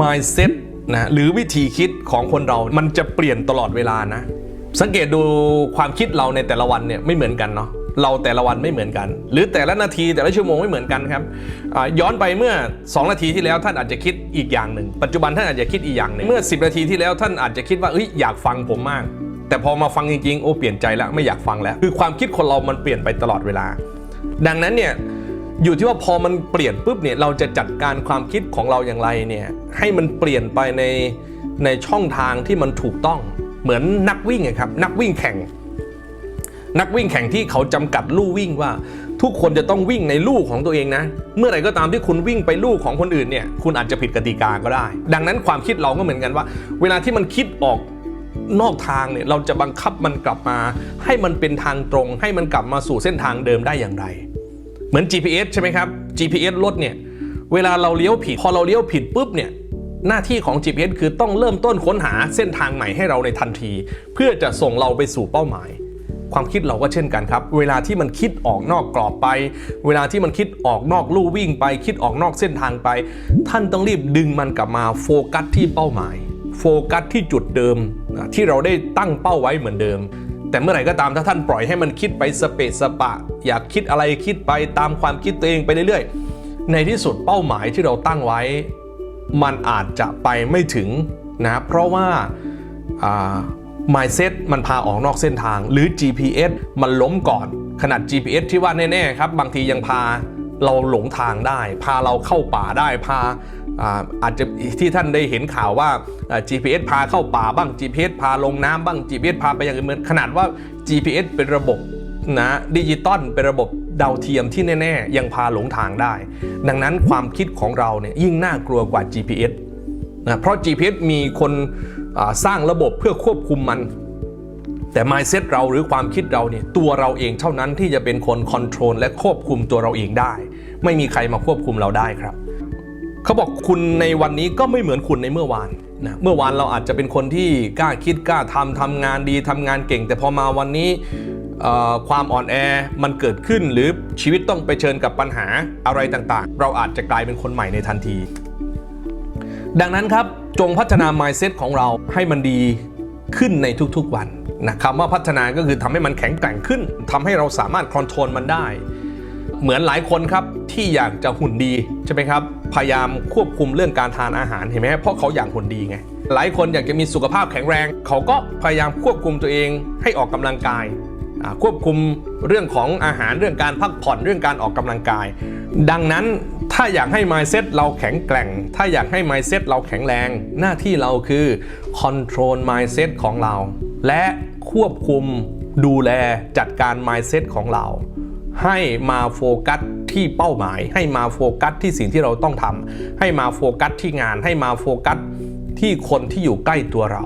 mindset นะหรือวิธีคิดของคนเรา มันจะเปลี่ยนตลอดเวลานะ สังเกตดูความคิดเราในแต่ละวันเนี่ยไม่เหมือนกันเนาะเราแต่ละวันไม่เหมือนกัน หรือแต่ละนาทีแต่ละชั่วโมงไม่เหมือนกันครับย้อนไปเมื่อ 2 นาทีที่แล้วท่านอาจจะคิดอีกอย่างหนึ่ง ปัจจุบันท่านอาจจะคิดอีกอย่างหนึ่งเมื่อ 10 นาทีที่แล้วท่านอาจจะคิดว่าเอ้ยอยากฟังผมมาก แต่พอมาฟังจริงๆโอ้เปลี่ยนใจแล้วไม่อยากฟังแล้ว คือความคิดคนเรามันเปลี่ยนไปตลอดเวลา ดังนั้นเนี่ย อยู่ที่ว่าพอมันเปลี่ยนปุ๊บเนี่ยเราจะจัดการความคิดของเราอย่างไรเนี่ยให้มันเปลี่ยนไปในในช่องทางที่มันถูกต้องเหมือนนักวิ่งครับนักวิ่งแข่ง นักวิ่งแข่งที่เขาจำกัดลู่วิ่งว่า ทุกคนจะต้องวิ่งในลู่ของตัวเองนะ เมื่อไหร่ก็ตามที่คุณวิ่งไปลู่ของคนอื่นเนี่ยคุณอาจจะผิดกติกาก็ได้ ดังนั้นความคิดเราก็เหมือนกันว่า เวลาที่มันคิดออกนอกทางเนี่ยเราจะบังคับมันกลับมา ให้มันเป็นทางตรง ให้มันกลับมาสู่เส้นทางเดิมได้อย่างไร เหมือน GPS ใช่ไหมครับ GPS รถเนี่ย เวลาเราเลี้ยวผิด พอเราเลี้ยวผิดปุ๊บเนี่ย หน้าที่ของ GPS คือต้องเริ่มต้นค้นหาเส้นทางใหม่ให้เราในทันที เพื่อจะส่งเราไปสู่เป้าหมาย ความคิดเราก็เช่นกันครับ เวลาที่มันคิดออกนอกกรอบไป เวลาที่มันคิดออกนอกลู่วิ่งไป คิดออกนอกเส้นทางไป ท่านต้องรีบดึงมันกลับมาโฟกัสที่เป้าหมาย โฟกัสที่จุดเดิมที่เราได้ตั้งเป้าไว้เหมือนเดิม แต่เมื่อไหร่ก็ตามถ้าท่านปล่อยให้มันคิดไปสเปะสปะ อยากคิดอะไรคิดไปตามความคิดตัวเองไปเรื่อยๆ ในที่สุดเป้าหมายที่เราตั้งไว้ มันอาจจะไปไม่ถึงนะเพราะว่าอ่า mindset มันพาออกนอกเส้นทาง หรือ GPS มันล้มก่อน ขนาด GPS ที่ว่าแน่ๆครับ บางทียังพาเราหลงทางได้ พาเราเข้าป่าได้พา อาจจะที่ท่านได้เห็นข่าวว่า GPS พาเข้าป่าบ้าง GPS พาลงน้ำบ้าง GPS พาไปอย่างอื่นขนาดว่า GPS เป็นระบบนะดิจิตอลเป็นระบบดาวเทียมที่แน่ ๆ ยังพาหลงทางได้ ดังนั้นความคิดของเราเนี่ยยิ่งน่ากลัวกว่า GPS นะเพราะ GPS มีคนสร้างระบบเพื่อควบคุมมัน แต่ mindset เราหรือความคิดเราเนี่ยตัวเราเองเท่านั้นที่จะเป็นคนคอนโทรลและควบคุมตัวเราเองได้ ไม่มีใครมาควบคุมเราได้ครับ เขาบอกคุณในวันนี้ก็ไม่เหมือนคุณในเมื่อวานนะเมื่อวานเราอาจจะเป็นคนที่กล้าคิดกล้าทำทำงานดีทำงานเก่ง แต่พอมาวันนี้ความอ่อนแอมันเกิดขึ้น หรือชีวิตต้องไปเชิญกับปัญหาอะไรต่างๆ เราอาจจะกลายเป็นคนใหม่ในทันที ดังนั้นครับจงพัฒนา mindset ของเราให้มันดีขึ้นในทุกๆวันนะคำว่าพัฒนาก็คือทำให้มันแข็งแกร่งขึ้นทำให้เราสามารถคอนโทรลมันได้ เหมือนหลายคนครับ ที่อยากจะหุ่นดีใช่ไหมครับ พยายามควบคุมเรื่องการทานอาหารเห็นไหมเพราะเขาอยากหุ่นดีไง หลายคนอยากจะมีสุขภาพแข็งแรง เขาก็พยายามควบคุมตัวเองให้ออกกำลังกาย ควบคุมเรื่องของอาหารเรื่องการพักผ่อนเรื่องการออกกำลังกาย ดังนั้นถ้าอยากให้ mindset เราแข็งแกร่ง ถ้าอยากให้ mindset เราแข็งแรง หน้าที่เราคือ control mindset ของเรา และควบคุมดูแลจัดการ mindset ของเรา ให้มาโฟกัส ที่เป้าหมาย ให้มาโฟกัสที่สิ่งที่เราต้องทำให้มาโฟกัสที่งาน ให้มาโฟกัสที่คนที่อยู่ใกล้ตัวเรา